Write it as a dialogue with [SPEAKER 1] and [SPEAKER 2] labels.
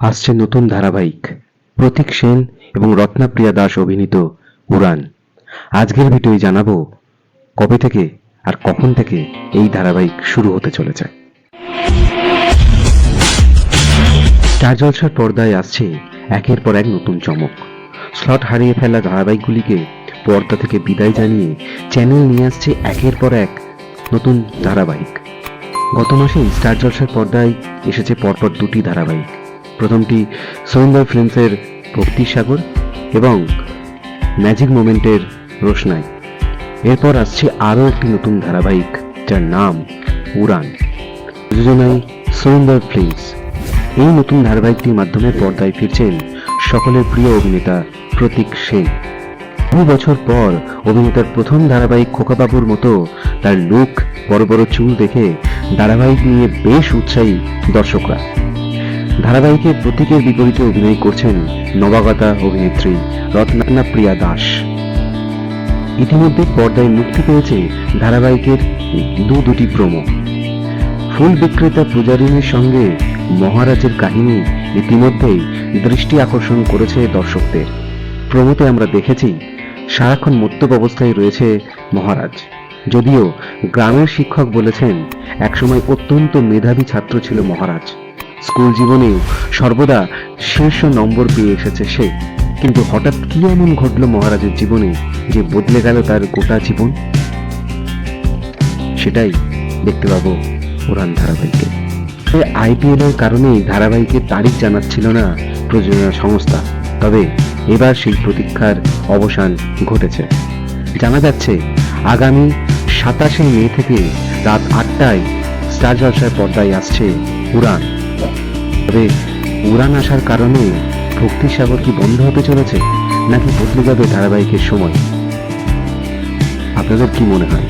[SPEAKER 1] আসছে নতুন ধারাবাহিক, প্রতীক সেন এবং রত্নাপ্রিয়া দাস অভিনীত উড়ান। আজকের ভিডিওয় জানাব কবে থেকে আর কখন থেকে এই ধারাবাহিক শুরু হতে চলেছে। স্টার জলসার পর্দায় আসছে একের পর এক নতুন চমক। স্লট হারিয়ে ফেলা ধারাবাহিকগুলিকে পর্দা থেকে বিদায় জানিয়ে চ্যানেল নিয়ে আসছে একের পর এক নতুন ধারাবাহিক। গত মাসে স্টার জলসার পর্দায় এসেছে পরপর দুটি ধারাবাহিক। প্রথমটি সৌন্দর ফিল্মসের ভক্তি সাগর এবং ম্যাজিক মোমেন্টের রোশনাই। এরপর আসছে আরও একটি নতুন ধারাবাহিক, যার নাম উড়ান। যোজনায় সৌন্দর ফিল্মস। এই নতুন ধারাবাহিকটির মাধ্যমে পর্দায় ফিরছেন সকলের প্রিয় অভিনেতা প্রতীক সেন। বহু বছর পর অভিনেতার প্রথম ধারাবাহিক খোকাবাবুর মতো তার লুক বড় বড় চুল দেখে ধারাবাহিক নিয়ে বেশ উৎসাহী দর্শকরা। ধারাবাহিকে প্রতীকের বিপরীতে অভিনয় করছেন নবাগতা অভিনেত্রী রত্না প্রিয়া দাস। ইতিমধ্যে পর্দায় মুক্তি পেয়েছে ধারাবাহিকের দু দুটি প্রোমো। ফুল বিক্রেতা পূজারিনীর সঙ্গে মহারাজের কাহিনী ইতিমধ্যেই দৃষ্টি আকর্ষণ করেছে দর্শকদের। প্রমোতে আমরা দেখেছি সারাক্ষণ মত্তব অবস্থায় রয়েছে মহারাজ। যদিও গ্রামের শিক্ষক বলেছেন, একসময় অত্যন্ত মেধাবী ছাত্র ছিল মহারাজ। স্কুল জীবনেও সর্বদা শীর্ষ নম্বর পেয়ে এসেছে সে। কিন্তু হঠাৎ কি এমন ঘটল মহারাজের জীবনে যে বদলে গেল তার গোটা জীবন? সেটাই দেখতে পাবো উড়ান ধারাবাহিকে। আইপিএল এর কারণেই ধারাবাহিকের তারিখ জানাচ্ছিল না প্রযোজনা সংস্থা। তবে এবার সেই প্রতীক্ষার অবসান ঘটেছে। জানা যাচ্ছে, আগামী সাতাশে মে থেকে রাত আটটায় স্টার জলসার পর্দায় আসছে উড়ান তবে উড়ান আসার কারণে ভক্তি সাগর কি বন্ধ হতে চলেছে, নাকি বদলে যাবে ধারাবাহিকের সময়? আপনাদের কি মনে হয়?